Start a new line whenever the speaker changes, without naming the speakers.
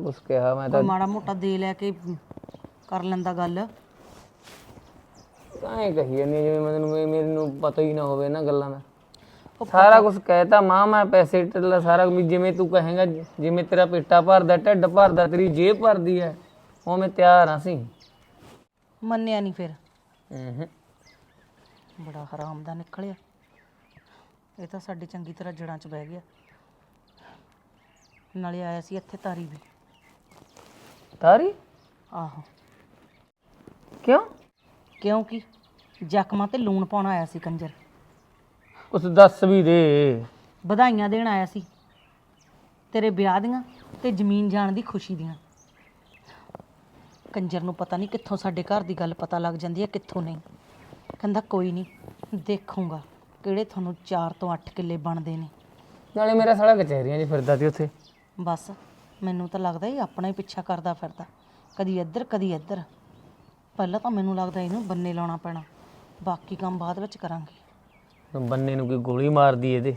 ਕੁਛ ਕਿਹਾ ਮੈਂ ਤਾਂ
ਕੋਈ ਮਾੜਾ ਮੋਟਾ ਦੇ ਲੈ ਕੇ ਕਰ ਲੈਂਦਾ ਗੱਲ।
ਐਂ ਕਹੀ ਜਾਂਦੀ ਜਿਵੇਂ ਮੈਨੂੰ ਮੈਨੂੰ ਪਤਾ ਹੀ ਨਾ ਹੋਵੇ ਨਾ ਗੱਲਾਂ ਦਾ। ਸਾਰਾ ਕੁਝ ਕਹਿਤਾ ਮਾਂ ਮੈਂ ਪੈਸੇ ਟੱਲਾ ਸਾਰਾ ਵੀ ਜਿਵੇਂ ਤੂੰ ਕਹੇਗਾ ਜਿਵੇਂ ਤੇਰਾ ਪੇਟਾ ਭਰਦਾ ਢਿੱਡ ਭਰਦਾ ਤੇਰੀ ਜੇਬ ਭਰਦੀ ਹੈ ਉਵੇਂ ਤਿਆਰ ਆ ਸੀ
ਮੰਨਿਆ ਨਹੀਂ ਫਿਰ।
ਹੂੰ
ਬੜਾ ਹਰਾਮ ਦਾ ਨਿਕਲਿਆ। ਇਹ ਤਾਂ ਸਾਡੀ ਚੰਗੀ ਤਰ੍ਹਾਂ ਜੜਾਂ 'ਚ ਬਹਿ ਗਿਆ। ਨਾਲੇ ਆਇਆ ਸੀ ਇੱਥੇ ਤਾਰੀ ਵੀ।
ਤਾਰੀ
ਆਹੋ।
ਕਿਉਂ?
ਕਿਉਂਕਿ ਜ਼ਖਮਾਂ ਤੇ ਲੂਣ ਪਾਉਣ ਆਇਆ ਸੀ ਕੰਜਰ।
ਕੁਛ ਦੱਸ ਵੀ ਦੇ।
ਵਧਾਈਆਂ ਦੇਣ ਆਇਆ ਸੀ। ਤੇਰੇ ਵਿਆਹ ਦੀਆਂ ਤੇ ਜ਼ਮੀਨ ਜਾਣ ਦੀ ਖੁਸ਼ੀ ਦੀਆਂ। ਕੰਜਰ ਨੂੰ ਪਤਾ ਨਹੀਂ ਕਿੱਥੋਂ ਸਾਡੇ ਘਰ ਦੀ ਗੱਲ ਪਤਾ ਲੱਗ ਜਾਂਦੀ ਹੈ ਕਿੱਥੋਂ ਨਹੀਂ। ਕਹਿੰਦਾ ਕੋਈ ਨਹੀਂ ਦੇਖੂੰਗਾ ਕਿਹੜੇ ਤੁਹਾਨੂੰ 4 ਤੋਂ 8 ਕਿੱਲੇ ਬਣਦੇ ਨੇ।
ਨਾਲੇ ਮੇਰਾ ਸਾਲਾ ਕਚਹਿਰੀਆਂ 'ਚ ਫਿਰਦਾ ਸੀ ਉੱਥੇ।
ਬਸ। ਮੈਨੂੰ ਤਾਂ ਲੱਗਦਾ ਇਹ ਆਪਣਾ ਹੀ ਪਿੱਛਾ ਕਰਦਾ ਫਿਰਦਾ। ਕਦੀ ਇੱਧਰ ਕਦੀ ਇੱਧਰ। ਪਹਿਲਾਂ ਤਾਂ ਮੈਨੂੰ ਲੱਗਦਾ ਇਹਨੂੰ ਬੰਨੇ ਲਾਉਣਾ ਪੈਣਾ। ਬਾਕੀ ਕੰਮ ਬਾਅਦ ਵਿੱਚ ਕਰਾਂਗੇ।
ਬੰਨੇ ਨੂੰ ਕੋਈ ਗੋਲੀ ਮਾਰਦੀ ਇਹਦੇ?